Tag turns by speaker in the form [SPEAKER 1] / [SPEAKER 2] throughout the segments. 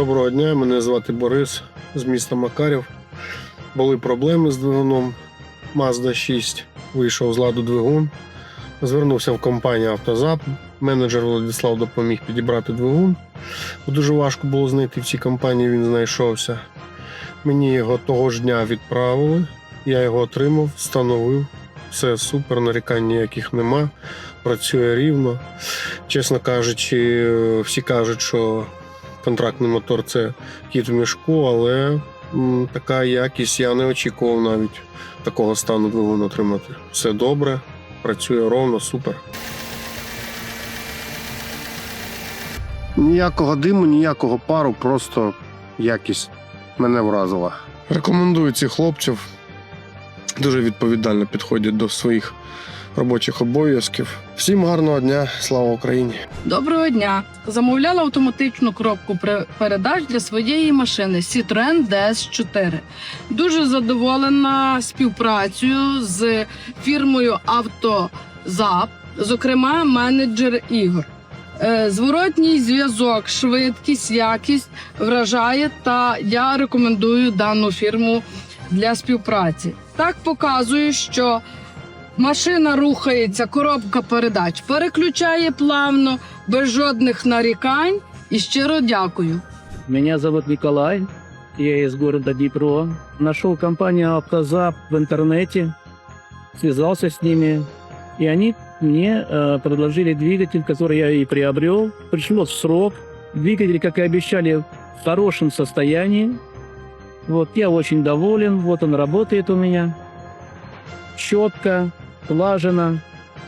[SPEAKER 1] Доброго дня, мене звати Борис з міста Макарів. Були проблеми з двигуном Mazda 6. Вийшов з ладу двигун. Звернувся в компанію Автозап. Менеджер Владислав допоміг підібрати двигун. Дуже важко було знайти в цій компанії, він знайшовся. Мені його того ж дня відправили. Я його отримав, встановив. Все супер, нарікань ніяких нема. Працює рівно. Чесно кажучи, всі кажуть, що контрактний мотор це кіт в мішку, але така якість я не очікував навіть такого стану двигун отримати. Все добре, працює ровно, супер. Ніякого диму, ніякого пару, просто якість мене вразила. Рекомендую цих хлопців. Дуже відповідально підходять до своїх робочих обов'язків. Всім гарного дня, слава Україні!
[SPEAKER 2] Доброго дня! Замовляла автоматичну коробку передач для своєї машини Citroen DS4. Дуже задоволена співпрацею з фірмою «Автозап», зокрема менеджер ігор. Е, Зворотній зв'язок, швидкість, якість вражає, та я рекомендую дану фірму для співпраці. Так показую, що Машина рухається, коробка передач переключає плавно, без жодних нарікань. І щиро дякую.
[SPEAKER 3] Меня зовут Николай, я из города Днепро. Нашел компанию «Автозап» в интернете, связался с ними, и они мне э, предложили двигатель, который я и приобрел. Пришло в срок. Двигатель, как и обещали, в хорошем состоянии. Вот, я очень доволен, вот он работает у меня. Четко, слаженно,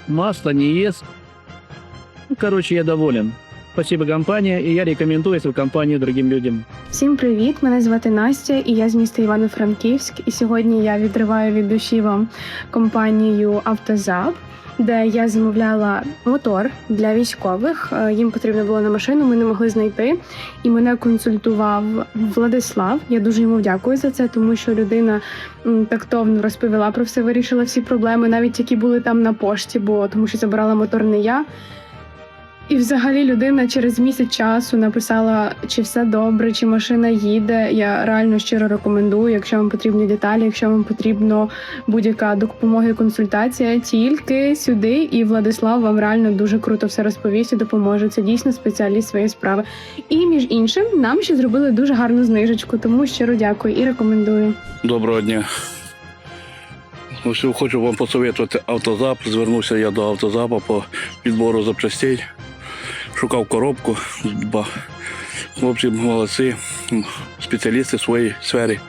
[SPEAKER 3] масло не ест. Ну, короче, я доволен. Спасибо, компания, и я рекомендую эту компанию другим людям.
[SPEAKER 4] Всім привіт! Мене звати Настя, і я з міста Івано-Франківськ. І сьогодні я відриваю від душі вам компанію Автозап, де я замовляла мотор для військових. Е, Їм потрібно було на машину, ми не могли знайти. І мене консультував Владислав. Я дуже йому дякую за це, тому що людина тактовно розповіла про все, вирішила всі проблеми, навіть які були там на пошті, бо тому що забирала мотор не я. І взагалі людина через місяць часу написала, чи все добре, чи машина їде. Я реально щиро рекомендую, якщо вам потрібні деталі, якщо вам потрібно будь-яка допомога і консультація, тільки сюди. І Владислав вам реально дуже круто все розповість і допоможе. Це дійсно спеціаліст своєї справи. І між іншим, нам ще зробили дуже гарну знижечку, тому щиро дякую і рекомендую.
[SPEAKER 5] Доброго дня. Ну, хочу вам посоветувати автозап. Звернувся я до автозапа по підбору запчастей. Шукав коробку. Ба- Хлопці молодці, спеціалісти в своїй сфері.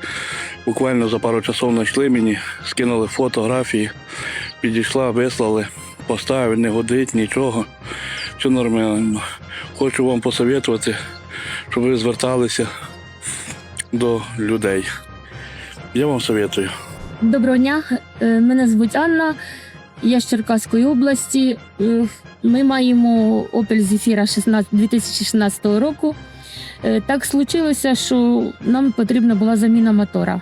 [SPEAKER 5] Буквально за пару часов знайшли мені, скинули фотографії, підійшла, вислали, поставив, не годить, нічого. Все нормально. Хочу вам посоветувати, щоб ви зверталися до людей. Я вам советую.
[SPEAKER 6] Доброго дня, е, мене звуть Анна. Я з Черкаської області. Ми маємо Opel Zafira 16 2016 року. Е, Так случилося, що нам потрібна була заміна мотора.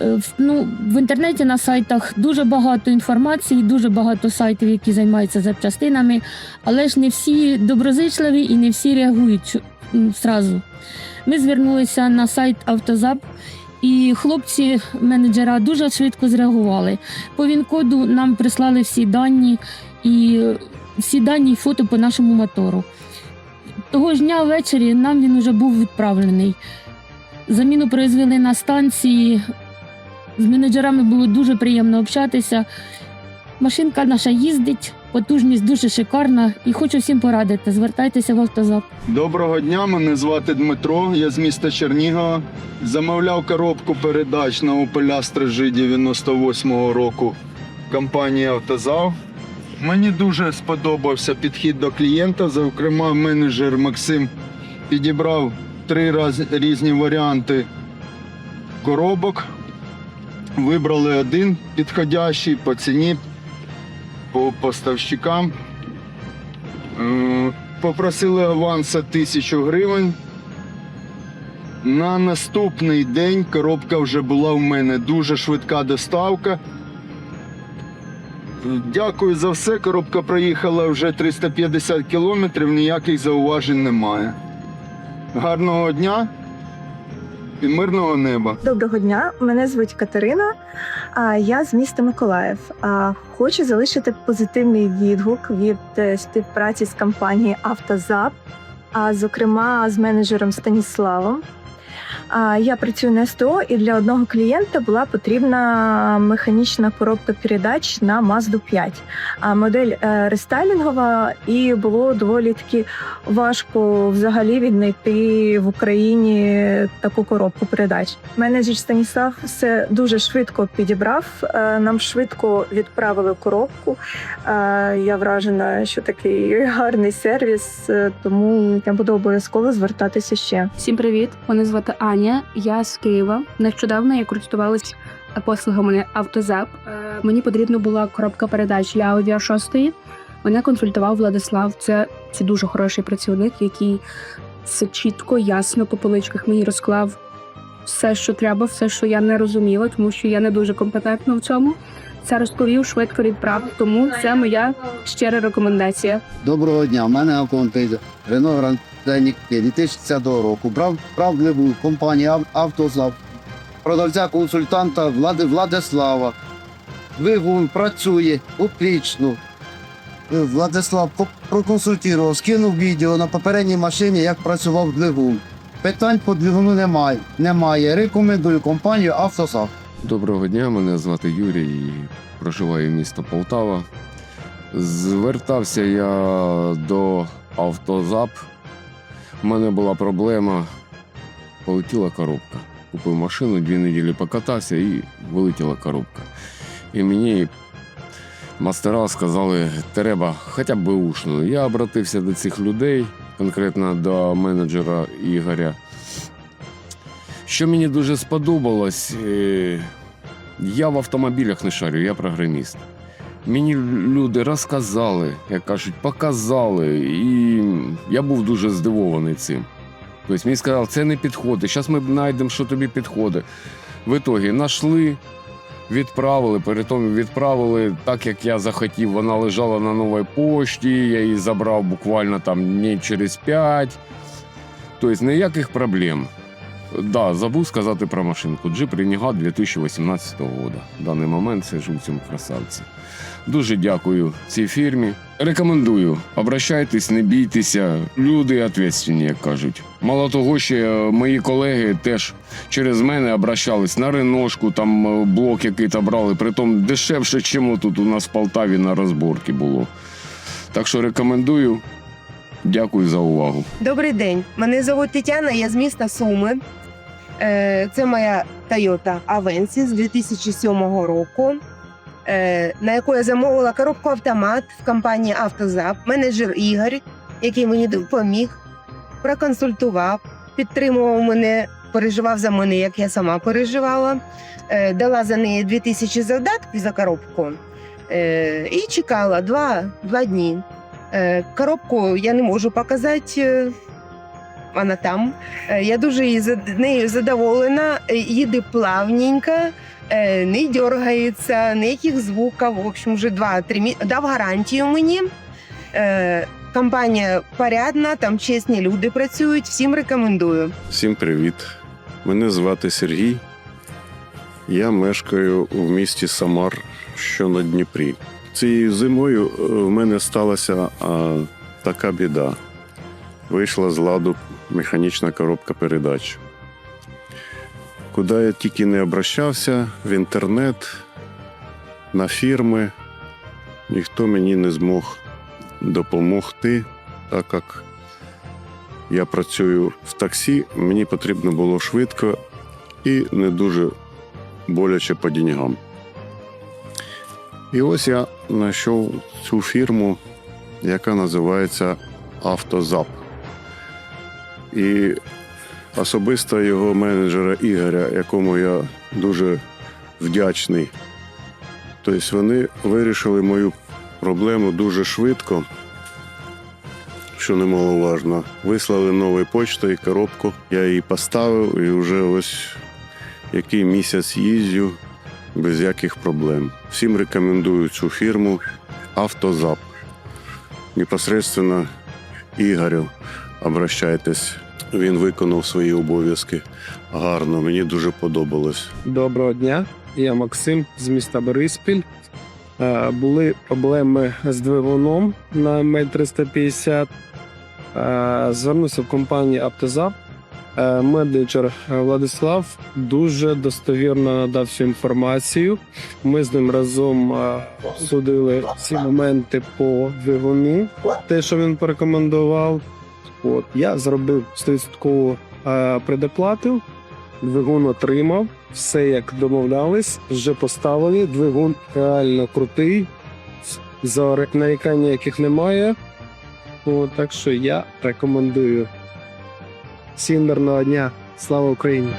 [SPEAKER 6] Е, Ну, в інтернеті на сайтах дуже багато інформації, дуже багато сайтів, які займаються запчастинами, але ж не всі доброзичливі і не всі реагують м, зразу. Ми звернулися на сайт Автозап. І хлопці менеджера дуже швидко зреагували. По він-коду нам прислали всі дані і всі дані і фото по нашому мотору. Того ж дня ввечері нам він вже був відправлений. Заміну произвели на станції. З менеджерами було дуже приємно общатися. Машинка наша їздить, потужність дуже шикарна і хочу всім порадити. Звертайтеся в автозап.
[SPEAKER 7] Доброго дня, мене звати Дмитро, я з міста Чернігова. Замовляв коробку передач на Opel Astra G 98-го року компанії Автозав. Мені дуже сподобався підхід до клієнта. Зокрема, менеджер Максим підібрав три раз різні варіанти коробок. Вибрали один підходящий по ціні, по поставщикам. Попросили аванса тисячу гривень. На наступний день коробка вже була в мене. Дуже швидка доставка. Дякую за все. Коробка проїхала вже 350 кілометрів, ніяких зауважень немає. Гарного дня і мирного неба.
[SPEAKER 8] Доброго дня, мене звуть Катерина. А я з міста Миколаїв. А хочу залишити позитивний відгук від е, співпраці з компанією Автозап, а зокрема з менеджером Станіславом. Я працюю на СТО, і для одного клієнта була потрібна механічна коробка передач на Mazda 5. А модель е, рестайлінгова, і було доволі таки важко взагалі віднайти в Україні таку коробку передач. Менеджер Станіслав все дуже швидко підібрав. е, Нам швидко відправили коробку. Е, Я вражена, що такий гарний сервіс, тому я буду обов'язково звертатися ще.
[SPEAKER 9] Всім привіт! Мене звати Аня. Я з Києва. Нещодавно я користувалась послугами Автозап. Е, Мені потрібна була коробка передач для a 6. Мене консультував Владислав. Це, це дуже хороший працівник, який все чітко, ясно по поличках мені розклав все, що треба, все, що я не розуміла, тому що я не дуже компетентна в цьому. Це розповів швидко відправ. Тому це моя щира рекомендація.
[SPEAKER 10] Доброго дня, в мене автомобіль Grand Scenic 2010 року. Брав правдиву компанію «Ав- «Автозав», продавця-консультанта Влади Владислава. Двигун працює отлично. Е, Владислав проконсультував, скинув відео на попередній машині, як працював двигун. Питань по двигуну немає. немає. Рекомендую компанію «Автозав».
[SPEAKER 11] Доброго дня, мене звати Юрій, і проживаю місто Полтава. Звертався я до Автозап. У мене була проблема, полетіла коробка. Купив машину, дві неділі покатався і вилетіла коробка. І мені мастера сказали, треба хоча б беушну. Я обратився до цих людей, конкретно до менеджера Ігоря. Що мені дуже сподобалось, е, я в автомобілях не шарю, я програміст. Мені люди розказали, як кажуть, показали, і я був дуже здивований цим. Тобто мені сказали, це не підходить. Зараз ми знайдемо, що тобі підходить. В ітогі знайшли, відправили, перетом відправили так, як я захотів. Вона лежала на новій пошті, я її забрав буквально там днів через п'ять. Тобто ніяких проблем. Да, забув сказати про машинку. Джип Renegade 2018 року. В даний момент сижу в цьому красавці. Дуже дякую цій фірмі. Рекомендую. Обращайтесь, не бійтеся. Люди відповідальні, як кажуть. Мало того, ще е, мої колеги теж через мене обращались на реношку, там е, блок який-то брали, притом дешевше, чим тут у нас в Полтаві на розборки було. Так що рекомендую. Дякую за увагу.
[SPEAKER 12] Добрий день. Мене звуть Тетяна, я з міста Суми. Е, Це моя Toyota Avensis з 2007 року, е, на яку я замовила коробку автомат в компанії Автозап. Менеджер Ігор, який мені допоміг, проконсультував, підтримував мене, переживав за мене, як я сама переживала. Е, Дала за неї 2000 завдатків за коробку і чекала два, два дні. Коробку я не можу показати. Вона там. Е, Я дуже її нею задоволена. Е, Їде плавненько, е, не дергається, ніяких звуків. В общем, вже два-три мі... дав гарантію мені. Компанія порядна, там чесні люди працюють. Всім рекомендую.
[SPEAKER 13] Всім привіт. Мене звати Сергій. Я мешкаю в місті Самар, що на Дніпрі. Цією зимою в мене сталася а, така біда. Вийшла з ладу механічна коробка передач. Куди я тільки не обращався, в інтернет, на фірми, ніхто мені не змог допомогти, так як я працюю в таксі, мені потрібно було швидко і не дуже боляче по деньгам. І ось я знайшов цю фірму, яка називається Автозап. І особисто його менеджера Ігоря, якому я дуже вдячний. Тобто вони вирішили мою проблему дуже швидко що немаловажно. Вислали новою почтою коробку. Я її поставив і вже ось який місяць їздю без яких проблем. Всім рекомендую цю фірму Автозап. Непосредственно Ігорю обращайтесь Він виконав свої обов'язки гарно. Мені дуже подобалось.
[SPEAKER 14] Доброго дня, я Максим з міста Бориспіль. Е, Були проблеми з двигуном на Мель 350. Е, Звернувся в компанію Автозап. Е, Менеджер Владислав дуже достовірно надав всю інформацію. Ми з ним разом судили всі моменти по двигуну, те, що він порекомендував. От я зробив 100% е, предоплату. Двигун отримав, все як домовлялись, вже поставили. Двигун реально крутий. За нарікання яких немає. О, так що я рекомендую. Всім мирного дня. Слава Україні!